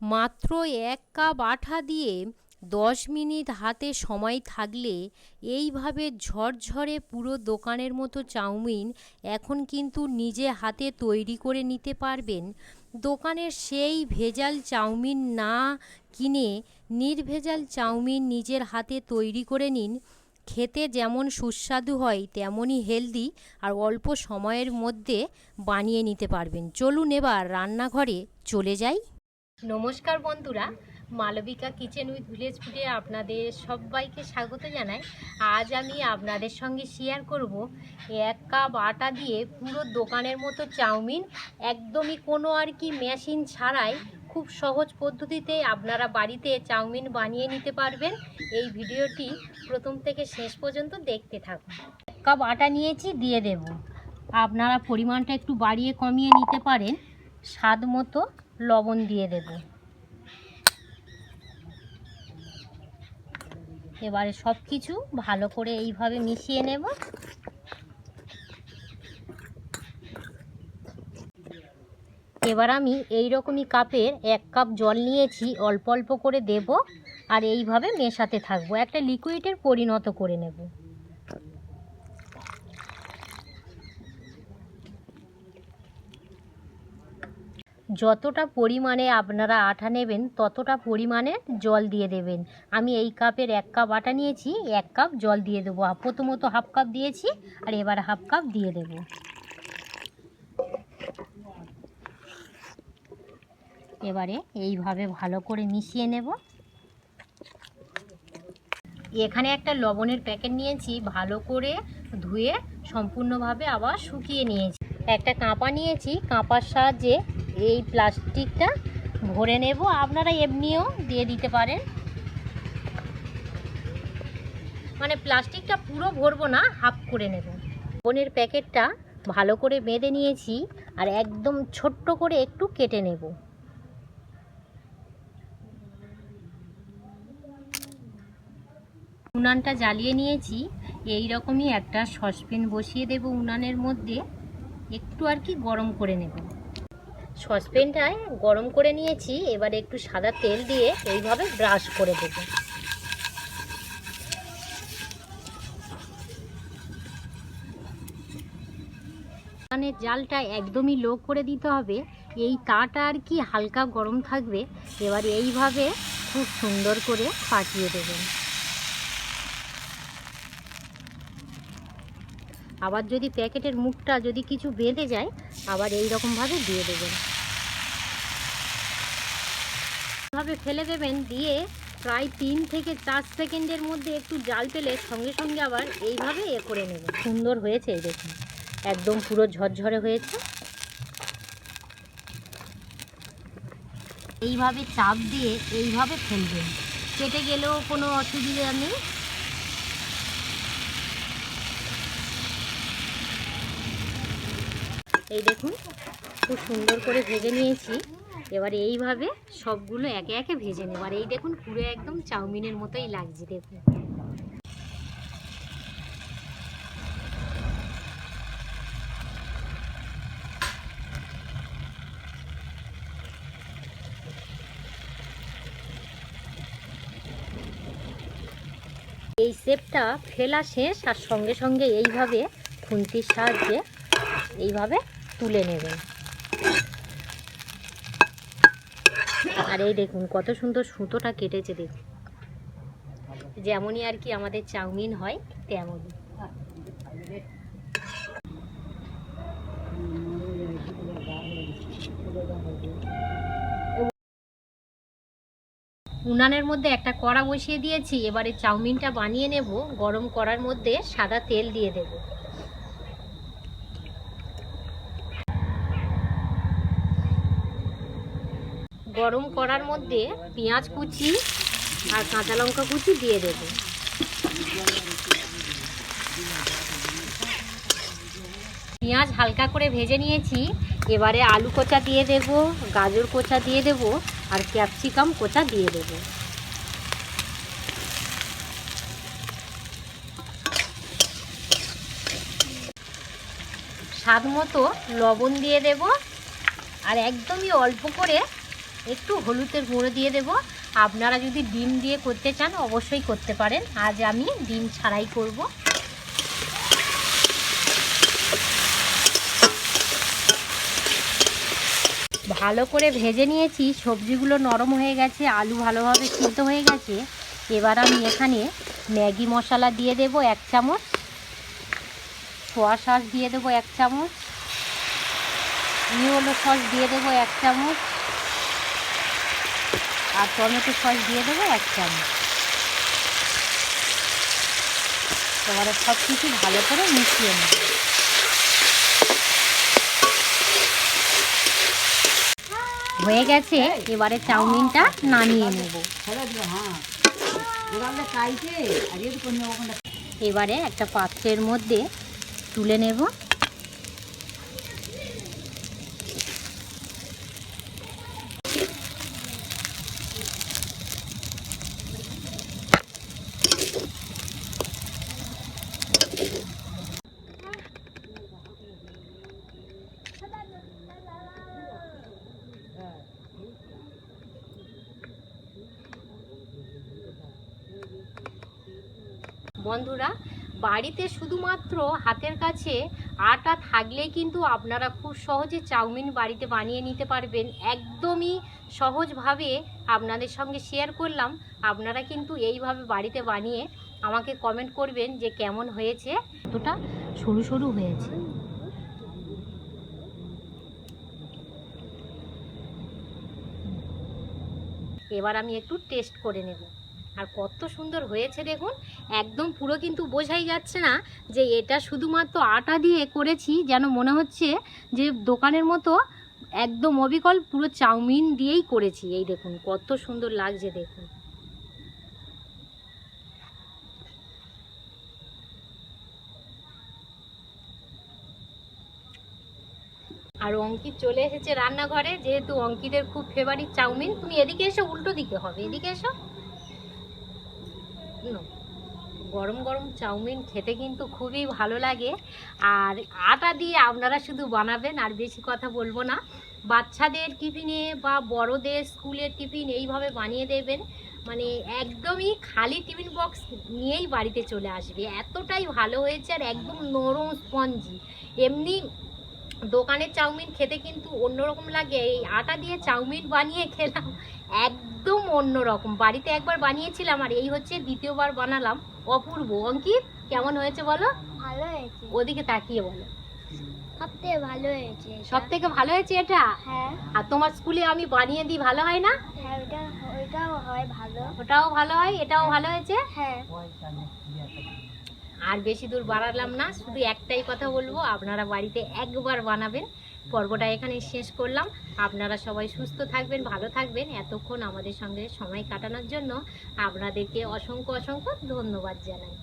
মাত্র এক কাপ আঠা দিয়ে দশ মিনিট হাতে সময় থাকলে এইভাবে ঝরঝরে পুরো দোকানের মতো চাউমিন এখন কিন্তু নিজে হাতে তৈরি করে নিতে পারবেন। দোকানের সেই ভেজাল চাউমিন না কিনে নির্ভেজাল চাউমিন নিজের হাতে তৈরি করে নিন। খেতে যেমন সুস্বাদু হয়, তেমনই হেলদি আর অল্প সময়ের মধ্যে বানিয়ে নিতে পারবেন। চলুন এবার রান্নাঘরে চলে যাই। নমস্কার বন্ধুরা, মালবিকা কিচেন উইথ ভিলেজ ফুডে আপনাদের সবাইকে স্বাগত জানাই। আজ আমি আপনাদের সঙ্গে শেয়ার করব এক কাপ আটা দিয়ে পুরো দোকানের মতো চাউমিন। একদমই কোনো আর কি মেশিন ছাড়াই খুব সহজ পদ্ধতিতে আপনারা বাড়িতে চাউমিন বানিয়ে নিতে পারবেন। এই ভিডিওটি প্রথম থেকে শেষ পর্যন্ত দেখতে থাকুন। এক কাপ আটা নিয়েছি, দিয়ে দেব। আপনারা পরিমাণটা একটু বাড়িয়ে কমিয়ে নিতে পারেন। স্বাদ মতো লবণ দিয়ে দেব। এবারে সব কিছু ভালো করে এইভাবে মিশিয়ে নেব। এবার আমি এই রকমই কাপের এক কাপ জল নিয়েছি, অল্প অল্প করে দেব আর এইভাবে মেশাতে থাকব। একটা লিকুইডের পরিণত করে নেব। যতটা পরিমাণে আপনারা আটা নেবেন, ততটা পরিমাণে জল দিয়ে দেবেন। আমি এই কাপের এক কাপ আটা নিয়েছি, এক কাপ জল দিয়ে দেবো। প্রথমত হাফ কাপ দিয়েছি, আর এবার হাফ কাপ দিয়ে দেব। এবারে এইভাবে ভালো করে মিশিয়ে নেব। এখানে একটা লবণের প্যাকেট নিয়েছি, ভালো করে ধুয়ে সম্পূর্ণভাবে আবার শুকিয়ে নিয়েছি। একটা কাঁপা নিয়েছি, কাঁপার সাহায্যে এই প্লাস্টিকটা ভরে নেব। আপনারা এমনিও দিয়ে দিতে পারেন। মানে প্লাস্টিকটা পুরো ভরবো না, হাফ করে নেব। বোনের প্যাকেটটা ভালো করে বেঁধে নিয়েছি আর একদম ছোট্ট করে একটু কেটে নেব। উনানটা জ্বালিয়ে নিয়েছি। এই রকমই একটা সসপ্যান বসিয়ে দেব উনানের মধ্যে। একটু আর কি গরম করে নেব। সসপ্যানটায় গরম করে নিয়েছি, এবারে একটু সাদা তেল দিয়ে এইভাবে ব্রাশ করে দেব। উনানের জালটা একদমই লো করে দিতে হবে, এই তাটা আর কি হালকা গরম থাকবে, এবার এইভাবে খুব সুন্দর করে পাঠিয়ে দেবেন। আবার যদি প্যাকেটের মুখটা যদি কিছু বেঁধে যায়, আবার এই রকমভাবে দিয়ে দেবেন। ভাবে ফেলে দেবেন, দিয়ে প্রায় তিন থেকে চার সেকেন্ডের মধ্যে একটু জাল পেলে সঙ্গে সঙ্গে আবার এইভাবে এ করে নেবেন। সুন্দর হয়েছে এই দেখুন। একদম পুরো ঝরঝরে হয়েছে। এইভাবে চাপ দিয়ে এইভাবে ফেলবেন। কেটে গেলেও কোনো অসুবিধা নেই। এই দেখুন, খুব সুন্দর করে ভেজে নিয়েছি। এবার এইভাবে সবগুলো একে একে ভেজে নেব। আর এই দেখুন, পুরো একদম চাউমিনের মতোই লাগছে, দেখুন। এই শেপটা ফেলা শেষ, আর সঙ্গে সঙ্গে এইভাবে খুন্তির সাহায্যে এইভাবে তুলে নেবেন আর এই দেখুন, কত সুন্দর সুতোটা কেটেছে দেখুন। যেমনই আর কি আমাদের চাউমিন হয়, তেমনই। উনানের মধ্যে একটা কড়া বসিয়ে দিয়েছি, এবারে চাউমিনটা বানিয়ে নেব, গরম করার মধ্যে সাদা তেল দিয়ে দেব। গরম করার মধ্যে পেঁয়াজ কুচি আর কাঁচা লঙ্কা কুচি দিয়ে দেব। পেঁয়াজ হালকা করে ভেজে নিয়েছি। এবারে আলু কোচা দিয়ে দেব, গাজর কোচা দিয়ে দেব আর ক্যাপসিকাম কোচা দিয়ে দেব। স্বাদ মতো লবণ দিয়ে দেব আর একদমই অল্প করে একটু হলুদের গুঁড়ো দিয়ে দেব। আপনারা যদি ডিম দিয়ে করতে চান, অবশ্যই করতে পারেন। আজ আমি ডিম ছাড়াই করব। ভালো করে ভেজে নিয়েছি। সবজিগুলো নরম হয়ে গেছে, আলু ভালোভাবে সিদ্ধ হয়ে গেছে। এবার আমি এখানে ম্যাগি মশলা দিয়ে দেব এক চামচ। সোয়া সস দিয়ে দেবো এক চামচ। ইউলো সস দিয়ে দেবো এক চামচ। আর টমেটো সস দিয়ে দেবো এক চামচ। এবারে সব কিছু ভালো করে মিশিয়ে নেব। হয়ে গেছে, এবারে চাউমিনটা নামিয়ে নেব। এবারে একটা পাত্রের মধ্যে তুলে নেব। বন্ধুরা, বাড়িতে শুধুমাত্র হাতের কাছে আটা থাকলে কিন্তু আপনারা খুব সহজে চাউমিন বাড়িতে বানিয়ে নিতে পারবেন। একদমই সহজভাবে আপনাদের সঙ্গে শেয়ার করলাম। আপনারা কিন্তু এইভাবে বাড়িতে বানিয়ে আমাকে কমেন্ট করবেন যে কেমন হয়েছে। এতটা সরু সরু হয়েছে। এবার আমি একটু টেস্ট করে নেব। আর কত সুন্দর হয়েছে দেখুন। একদম পুরো কিন্তু বোঝাই যাচ্ছে না যে এটা শুধুমাত্র আটা দিয়ে করেছি, যেন মনে হচ্ছে যে দোকানের মতো একদম অবিকল পুরো চাউমিন দিয়েই করেছি। এই দেখুন, কত সুন্দর লাগছে দেখুন। আর অঙ্কিত চলে এসেছে রান্নাঘরে, যেহেতু অঙ্কিতের খুব ফেভারিট চাউমিন, তুমি এদিকে এসো, উল্টো দিকে হবে। এদিকে এসো। গরম গরম চাউমিন খেতে কিন্তু খুবই ভালো লাগে। আর আটা দিয়ে আপনারা শুধু বানাবেন, আর বেশি কথা বলব না। বাচ্চাদের টিফিনে বা বড়দের স্কুলের টিফিন এইভাবে বানিয়ে দেবেন। মানে একদমই খালি টিফিন বক্স নিয়েই বাড়িতে চলে আসবে। এতটাই ভালো হয়েছে আর একদম নরম স্পঞ্জি। এমনি দোকানের চাউমিন খেতে কিন্তু অন্যরকম লাগে। এই আটা দিয়ে চাউমিন বানিয়ে খেলাম একদম অন্যরকম। বাড়িতে একবার বানিয়েছিলাম আর এই হচ্ছে দ্বিতীয়বার বানালাম। অপূর্ব। অঙ্কিত কেমন হয়েছে বলো? ভালো হয়েছে। ওদিকে তাকিয়ে বলো। সবথেকে ভালো হয়েছে এটা। সব থেকে ভালো হয়েছে এটা? হ্যাঁ। আর তোমার স্কুলে আমি বানিয়ে দিই ভালো হয় না? হ্যাঁ ওটা ওইটাও হয় ভালো। ওটাও ভালো হয় এটাও ভালো হয়েছে? হ্যাঁ। আর বেশি দূর বাড়ালাম না শুধু একটাই কথা বলব আপনারা বাড়িতে একবার বানাবেন। পর্বটা এখানে শেষ করলাম। আপনারা সবাই সুস্থ থাকবেন, ভালো থাকবেন। এতক্ষণ আমাদের সঙ্গে সময় কাটানোর জন্য আপনাদেরকে অসংখ্য অসংখ্য ধন্যবাদ জানাই।